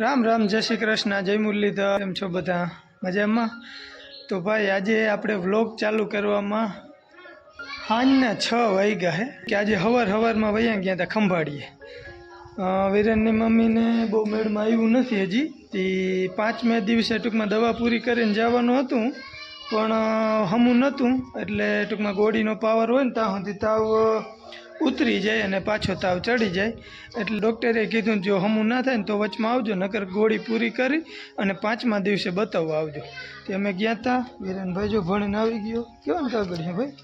રામ રામ, જય શ્રી કૃષ્ણ, જય મુરલીધર, કેમ છો બધા? મજામાં? તો ભાઈ, આજે આપણે વ્લોગ ચાલુ કરવામાં સાંજના છ વાગ્યા હે, કે આજે હવાર હવારમાં વયા ગયા હતા ખંભાળીએ. વિરેનની મમ્મીને બહુ મેળમાં આવ્યું નથી હજી. તે પાંચમે દિવસે ટૂંકમાં દવા પૂરી કરીને જવાનું હતું, પણ હમું નહોતું, એટલે ટૂંકમાં ગોળીનો પાવર હોય ને ત્યાં સુધી તાવ ઉતરી જાય અને પાછો તાવ ચડી જાય. એટલે ડૉક્ટરે કીધું જો હમું ના થાય ને તો વચમાં આવજો નકર ગોળી પૂરી કરી અને પાંચમા દિવસે બતાવવા આવજો. તે અમે ગયા હતા વિરેનભાઈ જો ભણીને આવી ગયો. કેવો ને કાગળ છે ભાઈ?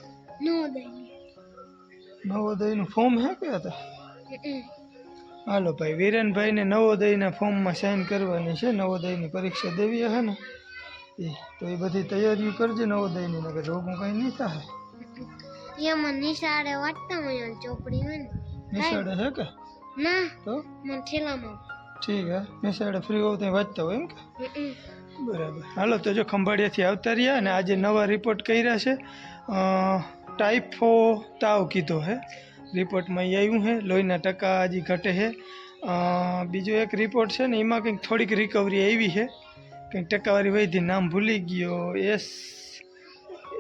નવોદયનું. ફોર્મ હે કયા હતા હાલો ભાઈ વિરેનભાઈને નવોદયના ફોર્મમાં સાઇન કરવાની છે. નવોદયની પરીક્ષા દેવી હે ને? એ તો એ બધી તૈયારીઓ કરજે નવોદયની નગર રોગું કંઈ નહીં થાય. એમાં નિશાળે વાંચતા હોય ચોપડી હોય ને નિશાળે હે કે? ના તો? મને ઠેલામાં ઠીક હે નિશાળે ફ્રી હોવ ત્યાં વાંચતા હોય એમ કે. બરાબર. હાલો તો જો ખંભાળિયાથી આવતા રહ્યા અને આજે નવા રિપોર્ટ કર્યા છે. ટાઈફો તાવ કીધો હે. રિપોર્ટમાં એ આવ્યું છે લોહીના ટકા હજી ઘટે છે અ, બીજો એક રિપોર્ટ છે ને એમાં કંઈક થોડીક રિકવરી આવી છે કંઈક ટકાવારી વધી નામ ભૂલી ગયો. એસ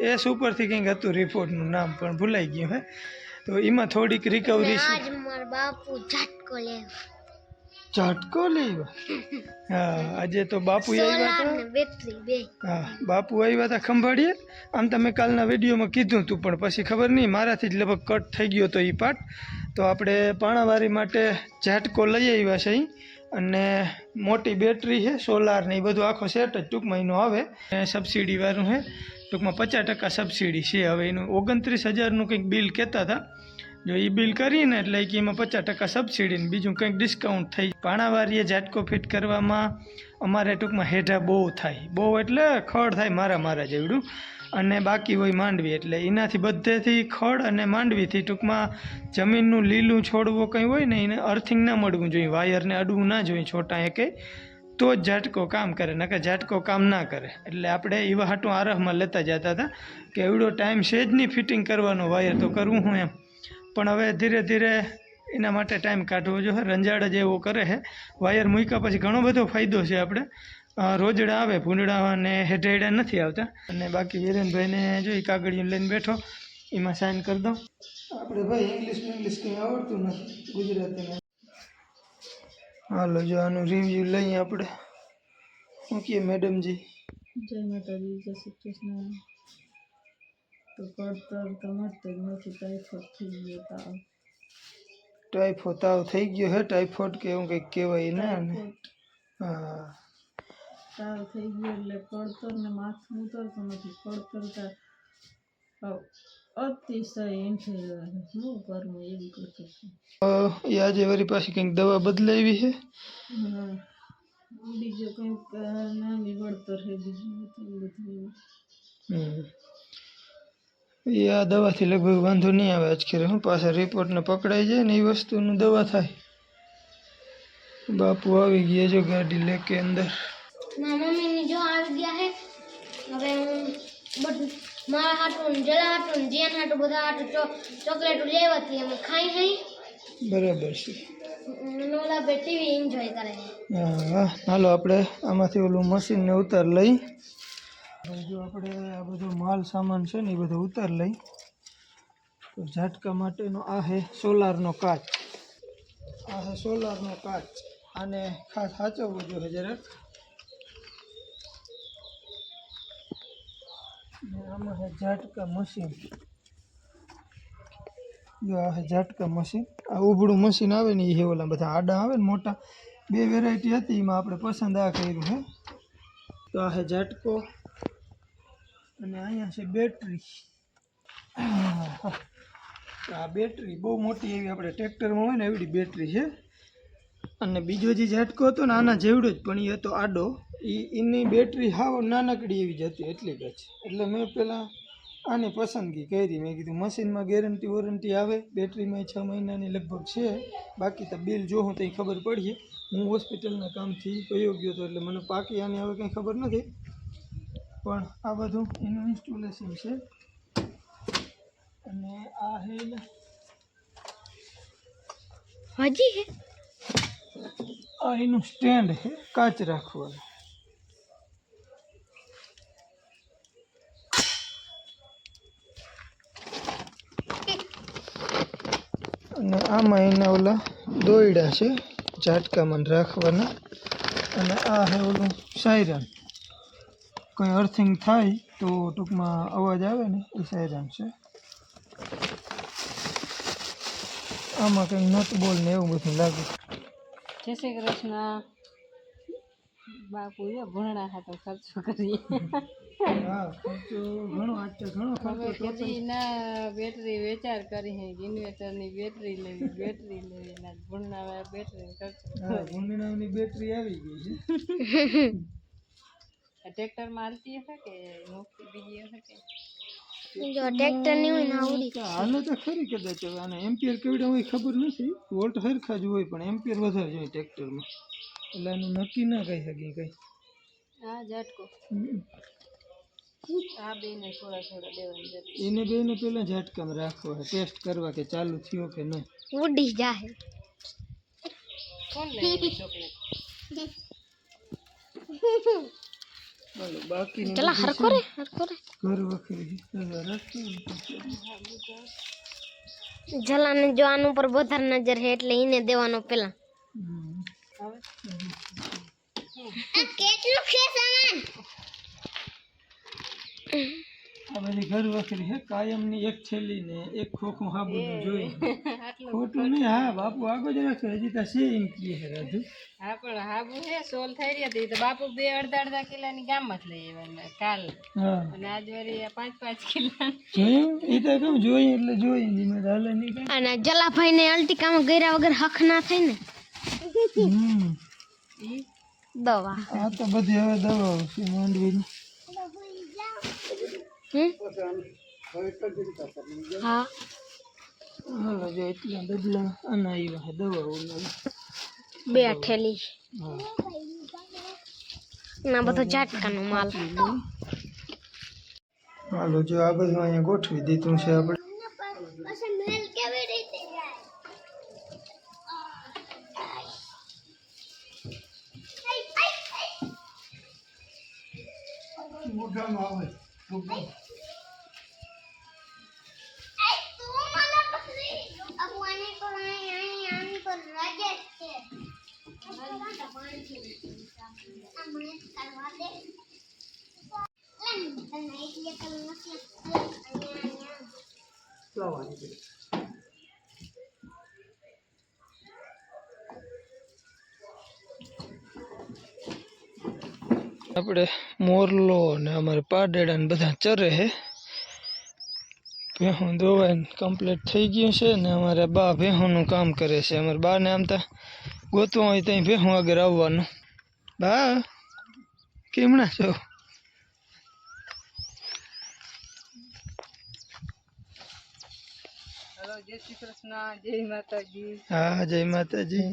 એસ ઉપરથી કંઈક હતું રિપોર્ટનું નામ પણ ભૂલાઈ ગયું હે. તો એમાં થોડીક રિકવરી છે. બાપુ ઝટકો લે ઝટકો લેવા? હા આજે તો બાપુ આવ્યા હતા હા બાપુ આવ્યા હતા ખંભાળીએ. આમ તમે કાલના વિડીયોમાં કીધું હતું પણ પછી ખબર નહીં મારાથી જ લગભગ કટ થઈ ગયો હતો એ પાર્ટ તો આપણે પાણાવારી માટે ઝાટકો લઈ આવ્યા છે અને મોટી બેટરી છે સોલાર ને એ બધું આખો સેટ જ ટૂંકમાં એનો આવે. સબસિડીવાળું છે. ટૂંકમાં પચાસ ટકા સબસિડી છે. હવે એનું ઓગણત્રીસ હજારનું કંઈક બિલ કહેતા હતા. જો એ બિલ કરીને એટલે કે એમાં પચાસ ટકા સબસિડી બીજું કંઈક ડિસ્કાઉન્ટ થઈ. પાણાવારીએ ઝાટકો ફિટ કરવામાં અમારે ટૂંકમાં હેઠા બહુ થાય. બહુ એટલે ખડ થાય મારા મારા જેવડું. અને બાકી હોય માંડવી એટલે એનાથી બધેથી ખડ અને માંડવીથી ટૂંકમાં જમીનનું લીલું છોડવું કંઈ હોય ને એને અર્થિંગ ના મળવું જોઈએ. વાયરને અડવું ના જોઈએ. છોટા એકે તો જ ઝાટકો કામ કરે નકર ઝાટકો કામ ના કરે એટલે આપણે એવા હાટું આરહમાં લેતા જતા હતા કે એવડો ટાઈમ છે જ નહીં ફિટિંગ કરવાનો વાયર તો કરવું હું એમ. પણ હવે ધીરે ધીરે એના માટે ટાઈમ કાઢવો જોઈએ. રંજાડ જ એવો કરે છે વાયર મૂક્યા પછી ઘણો બધો ફાયદો છે આપણે. અ, રોજડા આવે ભૂંડડા અને હેઠેડા નથી આવતા. અને બાકી વિરેનભાઈને જો એ કાગળિયું લઈને બેઠો એમાં સાઇન કરી દઉં. આપણે ભાઈ ઇંગ્લિશ ઇંગ્લિશ કંઈ આવડતું નથી ગુજરાતીમાં. હાલો જો આનું રિવ્યૂ લઈએ આપણે. શું કહીએ મેડમજી? જય માતાજી જય શ્રી કૃષ્ણ. તો કળતર તો મળતું જ નથી ટાઈફોઈડ થઈ ગયો તાવ. ટાઈફો તાવ થઈ ગયો હે ટાઈફોઈડ કે એવું કંઈક કહેવાય ને આને. હા. તાવ થઈ ગયો એટલે કળતર ને માથું ઉતરતું નથી કળતર તા હાવ અતિશય ઈંઠી રહ્યો છે શું કરવું એવી કરતું છું અ, એ આજે વળી પાછી કંઈક દવા બદલાવી છે હા બીજું કંઈક અ, નાની વળતર છે બીજું બધું બધું હમ. એ આ દવાથી લગભગ વાંધો નહીં આવે આજકાલ હું પાછા રિપોર્ટને પકડાઈ જાય ને એ વસ્તુનું દવા થાય. બાપુ આવી ગયા જો ગાડી લેકે અંદર. મારા મમ્મીની જો આવી ગયા હે હવે હું બધું મારા હાટું જલા હાટું જેન હાટું બધા હાટું ચોકલેટ લેવાથી અમે ખાઈ નહીં. બરાબર છે. નોલા બે ટીવી એન્જોય કરે હા હાલો આપણે આમાંથી ઓલું મશીનને ઉતાર લઈ. જો આપણે આ બધો માલ સામાન છે ને એ બધો ઉતાર લઈ. તો ઝાટકા માટેનો આ હે સોલારનો કાચ. આ હે સોલારનો કાચ. આને ખાસ સાચવવું જોઈએ જરાક ને આમાં છે ઝાટકા મશીન. જો આ છે ઝાટકા મશીન. આ ઉભડું મશીન આવે ને એ ઓલા બધા આડા આવે ને મોટા. બે વેરાયટી હતી એમાં આપણે પસંદ આ કર્યું છે તો આ છે ઝાટકો. અને અહીંયા છે બેટરી. આ બેટરી બહુ મોટી એવી આપણે ટ્રેક્ટરમાં હોય ને એવડી બેટરી છે. અને બીજો જે ઝાટકો હતો ને આના જેવડો જ પણ એ હતો આડો. એ એની બેટરી હાવ નાનકડી એવી જ હતી એટલી જ એટલે મેં પહેલાં આની પસંદગી કરી. મેં કીધું મશીનમાં ગેરંટી વોરંટી આવે બેટરીમાં છ મહિનાની લગભગ છે. બાકી તો બિલ જોઉં તો ખબર પડીએ હું હોસ્પિટલના કામથી કયો ગયો હતો. એટલે મને પાકી આની હવે કંઈ ખબર નથી. પણ આ બધું એનું ઇન્સ્ટોલેશન છે. અને આ હેલ હજી આ એનું સ્ટેન્ડ છે કાચ રાખવાનું. અને આમાં એના ઓલા દોયડા છે ઝાટકામાં રાખવાના. અને આ છે ઓલું સાયરન. કોઈ અર્થિંગ થાય તો ટૂંકમાં અવાજ આવે ને, એ સાયરન છે. આમાં કંઈ નટ બોલ ને એવું બધું લાગે. જય શ્રી કૃષ્ણ. બાપુ ભણણા હાથો ખર્ચો કરીએ. હા ખર્ચો ઘણો આજ તો ઘણો હવે ખર્ચો બેટરી વેચાર કરી હે ઇન્વેટરની બેટરી લેવી બેટરી લેવી ના ભણણા બેટરી ખર્ચો હા ની બેટરી આવી ગઈ છે. ટ્રેક્ટર મારતી હશે કે નોકરી બીજી હશે કે? જો ટ્રેક્ટરની હોય ને હાલે તો ખરી કદાચ હવે આને એમ્પિયર કેવડા હોય ખબર નથી. વોલ્ટ સરખા જ હોય પણ એમ્પિયર વધારે જોઈએ ટ્રેક્ટરમાં. એટલે એનું નક્કી ના કહી શકીએ કંઈ. હા ઝટકો. એને બેને પહેલા ઝાટકામાં રાખવા ટેસ્ટ કરવા કે ચાલુ થયો કે નહીં. ઉડી જાય ચલા હરકો રે હરકો રે. ઘર વખરી. જલાને જો આનું પર વધારે નજર હે એટલે એને દેવાનો પેલા. કેટલું છે સામાન? આ બધી ઘર વખરી હે કાયમની એક છેલ્લી ને એક ખોખું હાબુ જોઈ ખોટું નહીં હા બાપુ આગળ જ રાખે હજી તો છે એમ કહે હે રાજુ. હા પણ હાબુ હે સોલ થઈ રહ્યા હતી તો બાપુ બે અડધા અડધા કિલ્લાની ગામમાં જ લઈ આવ્યા કાલ. હા. અને આજ વળી આ પાંચ પાંચ કિલા જોયું? એ તો કેમ જોઈએ એટલે જોઈએ મેં હાલે નહીં. અને જલાભાઈ ને અલ્ટિકામાં ગયરા વગર હક ના થાય ને. દવા. આ તો બધી હવે દવાઓ છે માંડવીની? હા? હાલો જો એટલા ડબલા અને આવ્યા છે દવાઓ બે ઠેલી ના બધો ઝાટકાનો માલ. હાલો જો આ બધું અહીંયા ગોઠવી દીધું છે આપણે. આપણે મોરલો ને અમારે પાડેડા ને બધા ચરે છે ભેહું દોવાઈને કમ્પ્લીટ થઈ ગયું છે ને અમારે બા ભેહુંનું કામ કરે છે. અમારે બાને આમ તો ગોતવું હોય ત્યાં ભેહું આગળ આવવાનું. બા કેમના છો હેલો જય શ્રી કૃષ્ણ જય માતાજી. હા જય માતાજી.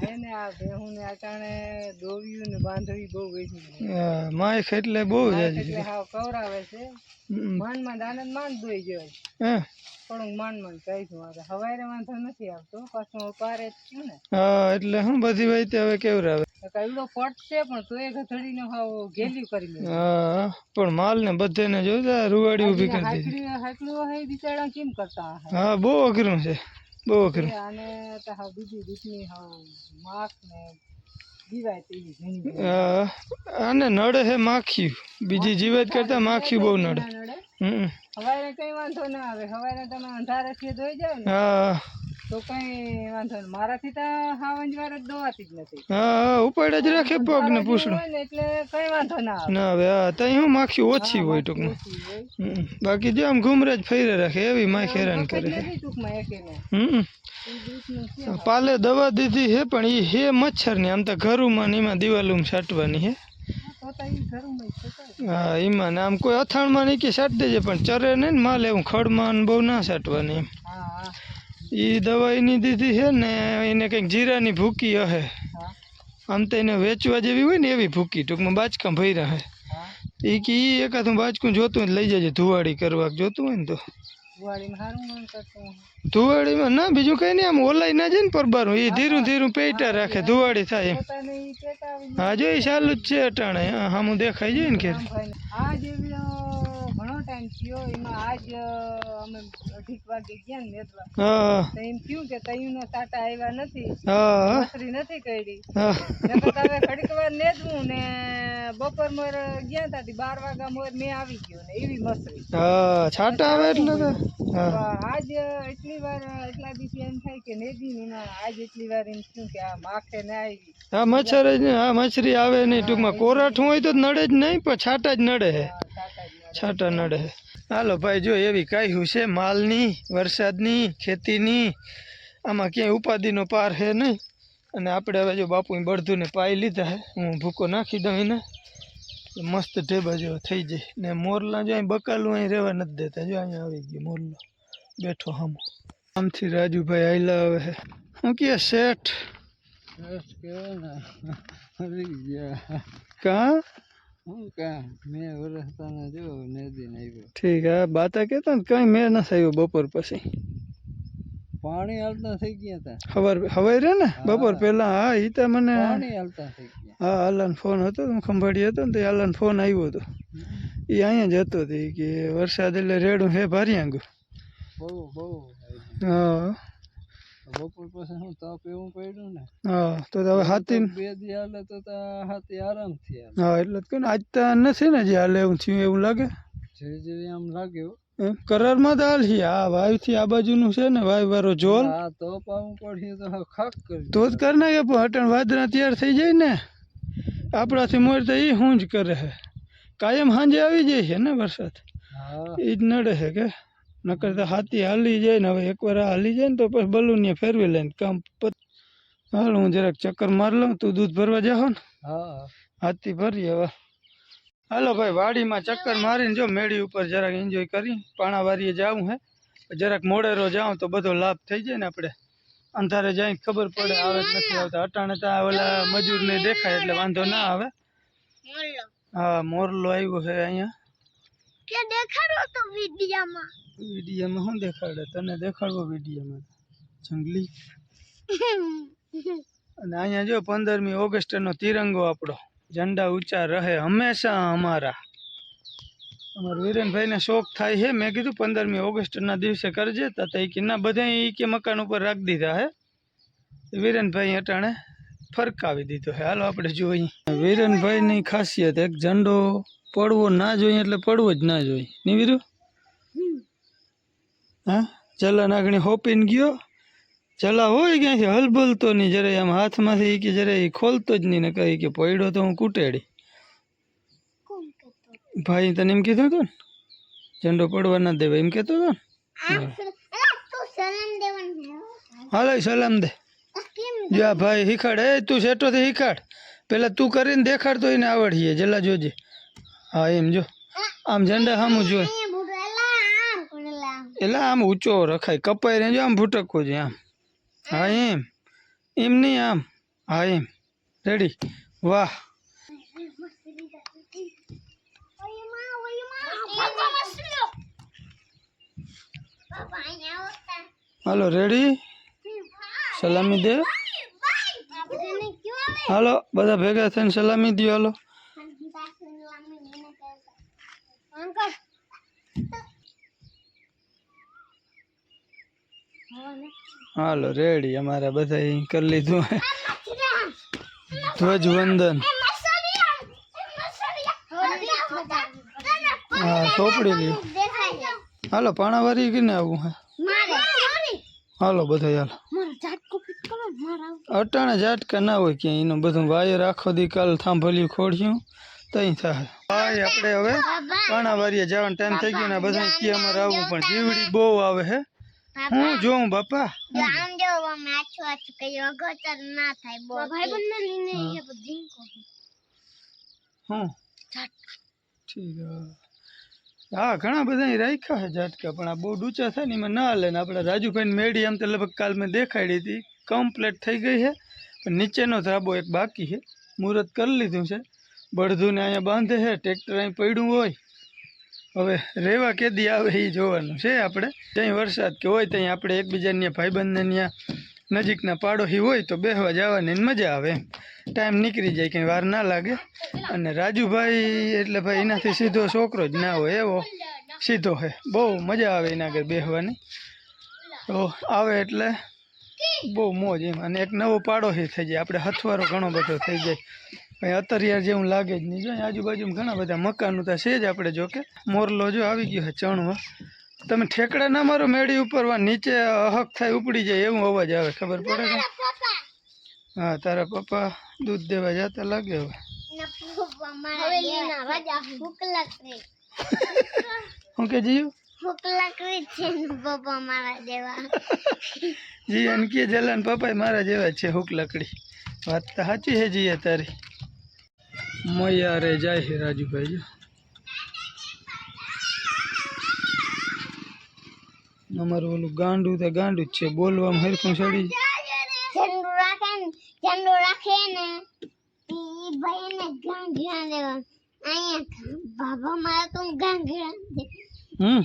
હે ને આ ભેહું ને અટાણે દોવ્યું ને બાંધવી બહુ વેચી હા એટલે બહુ એટલે કવરાવે છે. માંડ આનંદ માંડ દોઈ ગયો હા. થોડુંક માંડ માંડ કહીશું મારે હવારે વાંધો નથી આવતો પાછું હું પારે જ છું ને. હા એટલે હું બધી વાતે હવે કેવું તો કઈડો પટ છે પણ તો એ ગધડીને હાવ ગેલ્યું કરી લે હા પણ માલ ને બધેને જોતા રૂવાડી ઊભી કરી દીધી. હાકડી હાકડી હે બિચારા કેમ કરતા હા બહુ અઘરું છે બહુ અઘરું. અને તો હા બીજી રીતની હાવ માસ ને અને નડે હે માખી બીજી જીવાત કરતા માખી બહુ નડે. હમ હવારે કઈ વાંધો ના આવે. હવારે તમે અંધારેથી ધોઈ જાવ ને હા. તો કઈ વાંધો નહીં મારાથી તો હાવંજ વાર જ ધોવાતી જ નથી. હા ઉપાડે જ રાખે પગ ને પૂછડું. એટલે કઈ વાંધો ના આવે. ના હવે હા તઈ હું માખી ઓછી હોય ટૂંકમાં. બાકી જો આમ ઘુમરે જ ફેરે રાખે એવી માખ હેરાન કરે ટૂંકમાં એકેને હમ. પાલે દવા દીધી હે પણ એ હે મચ્છરની આમ તો ઘરુંમાં ને એમાં દિવાલું છાંટવાની હે. હા એમાં ને આમ કોઈ અથાણમાં નહીં કે સાટ દેજે પણ ચરે નહીં ને માલ એવું ખડમાં ને બહુ ના સાટવાની. એમ એ દવા એની દીધી છે ને એને કંઈક જીરાની ભૂકી હે હા. આમ તો એને વેચવા જેવી હોય ને એવી ભૂકી ટૂંકમાં બાચકા ભર્યા હે. એ કે એ એકાદું બાચકું જોતું હોય લઈ જજે ધુવાડી કરવા જોતું હોય ને તો. ધુવાડીમાં? ના બીજું કઈ નહીં આમ ઓલાઈ ના જાય ને પરબારું. એ ધીરું ધીરું પેટા રાખે ધુવાડી થાય એમ. હા જો એ ચાલુ જ છે અટાણે. હા હું દેખાઈ જાય ને કે ટાઈમ થયો એમાં આજ અમે અઢીક વાગે ગયા ને તો એમ થયું કે તયુનો સાટા આવ્યા નથી. નોકરી નથી કરી. હવે ઘડીક વાર નેદવું ને બપોર મોર ગયા તા બાર વાગ્યા મોર મેં આવી ગયો ને એવી મસરી. છાટા આવે એટલે આજ એટલી વાર એટલા દિવસે એમ થાય કે નેદી ને આજ એટલી વાર એમ થયું કે આ માખે ને આવી. હા મચ્છર જ ને હા મચ્છરી આવે નહીં ટૂંકમાં. કોરાઠું હોય તો નડે જ નહીં પણ છાટા જ નડે. હે છાટા નડે હાલો ભાઈ જો એવી કાંઈ છે માલની વરસાદની ખેતીની આમાં ક્યાંય ઉપાધિનો પાર છે નહીં. અને આપણે હવે જો બાપુએ બળધુને પાઈ લીધા હે હું ભૂકો નાખી દઉં એને. મસ્ત ઢેબા જેવો થઈ જાય. ને મોરલા જો અહીં બકાલું અહીં રહેવા નથી દેતા. જો અહીંયા આવી ગયો મોરલો. બેઠો હમો. આમથી રાજુભાઈ આયલા હવે હે હું કે શેઠ? કાં? ઠીક હા બાતા કેતા ને કંઈ મેં નથી આવ્યો બપોર પછી. પાણી હાલતા થઈ ગયા હતા ખબર હવે રે ને? બપોર પહેલા હા એ તો મને પાણી હાલતા થઈ ગયા. હા હાલાન ફોન હતો હું ખંભાળી હતો ને તો હાલાન ફોન આવ્યો હતો. એ અહીંયા જ હતો કે વરસાદ એટલે રેડું હે ભારી આંગું બહુ બહુ હા. બપોર પછી હું તાપ એવું પડ્યું ને હા તો હવે હાથી બે દી હાલે તો તા હાથી આરામથી થયા હા એટલે કે આજ તો નથી ને જે હાલે એવું થયું એવું લાગે. જે જે આમ લાગ્યું કરારમાં તો હાલ છે આ વાયુથી આ બાજુનું છે ને વાયુ વાળો જોલ. આ તો પાવું પડશે તો ખાક કરી તો જ કર નાખે પણ હટણ વાદરા તૈયાર થઈ જાય ને આપણાથી મોર તો એ હું જ કરે છે કાયમ સાંજે આવી જાય છે ને વરસાદ. હા. એ જ નડે છે કે. નકર તો હાથી હાલી જાય ને હવે એકવાર આ હાલી જાય ને તો પછી બલૂનીએ ફેરવી લઈને કામ પત હાલ હું જરાક ચક્કર માર લઉં તું દૂધ ભરવા જાહો ને. હા. હાથી ભરી હવે. હાલો ભાઈ વાડીમાં ચક્કર મારીને જો મેળી ઉપર જરાક એન્જોય કરી પાણાવારીએ જાઉં હે. જરાક મોડેરો જાઉં તો બધો લાભ થઈ જાય ને આપણે. અંધારે જાય ખબર પડે આવે નથી આવતા. અટાણે તો આ ઓલા મજૂરને દેખાય એટલે વાંધો ના આવે. હા મોરલો આવ્યો છે અહીંયા. કે દેખાડો તો વિડિયામાં. વિડિયામાં શું દેખાડે? તને દેખાડવો વિડિયામાં? જંગલી? અને અહીંયા જો પંદરમી ઓગસ્ટનો તિરંગો આપણો. ઝંડા ઊંચા રહે હંમેશા અમારા. અમારા વિરેનભાઈને શોખ થાય છે મેં કીધું પંદરમી ઓગસ્ટના દિવસે કરજે. તો એ કે, ના બધા એ કે મકાન ઉપર રાખી દીધા હે. વિરેનભાઈ અટાણે ફરકાવી દીધો હે. હાલો, આપણે જોઈએ. વિરેનભાઈની ખાસિયત, એક ઝંડો પડવો ના જોઈએ એટલે પડવો જ ના જોઈએ. નહીં વીરુ? હા? ચલા નાગણી હોપીને ગયો. ચલા હોય ક્યાંથી? હલબલતો નહીં. જરાય આમ હાથમાંથી કે જરાય એ ખોલતો જ નહીં ને કહી કે પડ્યો તો હું કૂટેડી. ભાઈ તને એમ કીધું હતું ને? ઝંડો પડવા ના દેવા એમ કહેતો હતો ને? હાલો સલામ દે. જો ભાઈ શીખાડ. એ તું સેટોથી શીખાડ. પેલા તું કરીને દેખાડતો એને આવડીએ જલા જોજે. હા એમ જો. આમ ઝંડા સામું જો અહીંયા બુડો એલા આમ કોણલા આમ એટલે આમ ઊંચો રખાય. કપાઈ રેજો આમ ભૂટકવો છે આમ. હા એમ. એમ નહીં આમ. હા એમ. રેડી. વાહ. હાલો રેડી? સલામી દે. હાલો બધા ભેગા થઈને સલામી દો હાલો. અંકલ હાલો રેડી અમારે બધા અહીં કરી લીધું હે. ધ્વજ વંદન. હા ચોપડી લ્યો હાલો પાણાવારી કીને આવવું હે. હાલો બધા હાલો. અટાણે ઝાટકા ના હોય ક્યાંય. એનું બધું વાયર આખો દી કાલ થાંભલ્યું ખોડ્યું. તઈ થાય. ભાઈ આપણે હવે પાણાવારીએ જવાનો ટાઈમ થઈ ગયો ને બધા કે અમારે આવવું પણ જીવડી બહુ આવે હે. હું જોઉં બાપા આમ જો અમે આછું આછું કઈ અગોચર ના થાય બહુ ભાઈ બંને લઈને એ બધી હું? ઠીક હે. હા ઘણા બધા અહીં રાખ્યા છે ઝાટકા પણ આ બહુ ઊંચા થાય ને એમાં ના હાલે ને આપણે રાજુભાઈ મેડી આમ તો લગભગ કાલ મેં દેખાડી હતી. કમ્પ્લીટ થઈ ગઈ છે પણ નીચેનો ધાબો એક બાકી છે. મુહૂર્ત કરી લીધું છે. બળધુને અહીંયા બાંધે છે ટ્રેક્ટર અહીં પડ્યું હોય. હવે રહેવા કેદી આવે એ જોવાનું છે આપણે. ત્યાં વરસાદ કે હોય ત્યાં આપણે એકબીજાને ભાઈબંધને ત્યાં નજીકના પાડોશી હોય તો બેસવા જવાની મજા આવે. ટાઈમ નીકળી જાય, કંઈ વાર ના લાગે. અને રાજુભાઈ એટલે ભાઈ એનાથી સીધો છોકરો જ ના હોય, એવો સીધો હે. બહુ મજા આવે એના આગળ બેસવાની તો આવે એટલે બહુ મોજ એમ. અને એક નવો પાડોશી થઈ જાય. આપણે હથવારો ઘણો બધો થઈ જાય. કંઈ અત્યાર જેવું લાગે જ નહીં. જો આજુબાજુમાં ઘણા બધા મકાનો તો છે જ આપણે જો કે. મોરલો જો આવી ગયો છે ચણવા તમે ઠેકડા ના મારો મેળી ઉપર વા નીચે અહક થાય ઉપડી જાય એવું અવાજ આવે. ખબર પડે કે? હા તારા પપ્પા દૂધ દેવા જતા લાગે હવે. શું હું કે જીયું જી લાગતી છે ને પપ્પા મારા જેવા. જીયાને કે જલાન પપ્પા મારા જેવા જ છે હુક લકડી વાત તો સાચી છે જીએ તારી. મૈયા રે જાય હે રાજુભાઈ અમારું ઓલું ગાંડું તો ગાંડું જ છે બોલવામાં હરખું ચડી ઝંડુ રાખે ને ઝંડુ રાખે ને ઈ ભાઈ ને ગાંઠિયા દેવા. અહીંયા બાબા મારા તો ગાંઠિયા દે. હમ?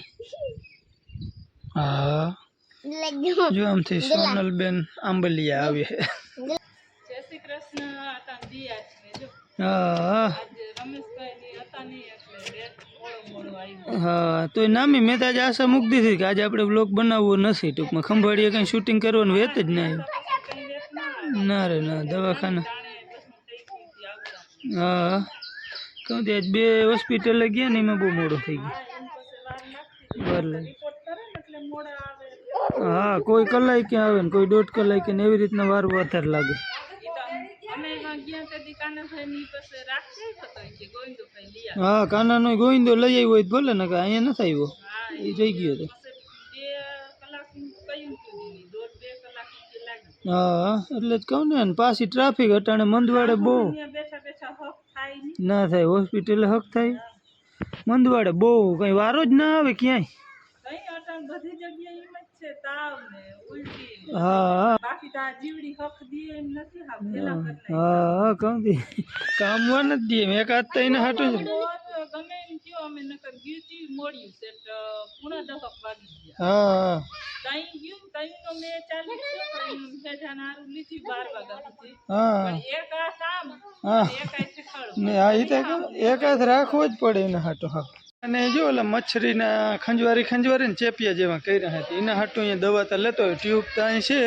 હા. એટલે જો જો આમથી સોનલબેન આંબલિયા આવી છે જય શ્રી કૃષ્ણ આટા દિયા છે જો હા આજે રમેશભાઈ ની હતા નહીં એટલે લેટ મોડું મોડું આવ્યું હા. તો નામી મેં તો આજે આશા મૂકી દીધી કે આજે આપણે બ્લોગ બનાવવો નથી ટૂંકમાં. ખંભાળીએ કંઈ શૂટિંગ કરવાનું વેત જ ના ના રે ના દવાખાના. હા. કહું ત્યાં બે હોસ્પિટલે ગયા ને એમાં બહુ મોડો થઈ ગયો. હા કોઈ કલાઈ ક્યાં આવે ને કોઈ દોઢ કલાઈ ને એવી રીતના વાર વધારે લાગે ઈ તો અમે એમાં ગયા તેથી કાનાભાઈ ની પાસે રાખશે હતો ઈ કે ગોવિંદભાઈ લઈ આવે હા, કાનાનો ગોવિંદો લઈ આવ્યો હોય ભલે ને અહીંયા નથી આવ્યો. એ જઈ ગયો હતો. હા, એટલે જ કહું ને પાછી ટ્રાફિક અટાણે મંદવાડે બહુ ના થાય હોસ્પિટલે હક થાય. મંદવાડે બહુ કઈ વારો જ ના આવે ક્યાંય. બધી જગ્યાએ છે તાવ ને ઉલટી ને. હા હા બાકી તો આ જીવડી હક દે એમ નથી હાવ પેલા કરી હા હા કહું તી કામમાં નથી દે મેં કાત તો એને હાટું જ નાખ્યું. તો ગમે એમ કયો અમે નકર ગયું તી મોડ્યું સેટ પૂણા દહક વાગી ગયા હા તઈ ગયું તઈ નો મેં ચાલુ થયો તઈ ભેજા નારું લીધી બાર વાગ્યા સુધી હા પણ એક આ સામ હા એક આ શીખવાડું ને આ ઈ તો કહું, એક હાથ રાખવો જ પડે એના હાટો હા અને જો ઓલા મચ્છરીના ખંજવારી ખંજવારીને ચેપિયા જેવા કર્યા હતા એના હાટું અહીંયા દવા તો લેતો હોય, ટ્યુબ તો અહીં છે,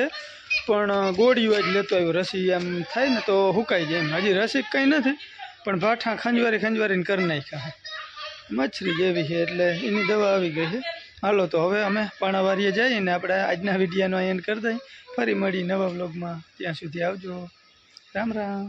પણ ગોળીઓ જ લેતો આવ્યો. રસી આમ થાય ને તો હુકાઈ જાય એમ. હજી રસી કંઈ નથી, પણ ભાઠા ખંજવારી ખંજવારીને કરી નાખ્યા મચ્છરી જેવી છે એટલે એની દવા આવી ગઈ છે. હાલો તો હવે અમે પાણાવારીએ જઈએ ને આપણે આજના વિડીયાનો એન્ડ કરી દઈએ. ફરી મળી નવા બ્લોગમાં ત્યાં સુધી આવજો. રામ રામ.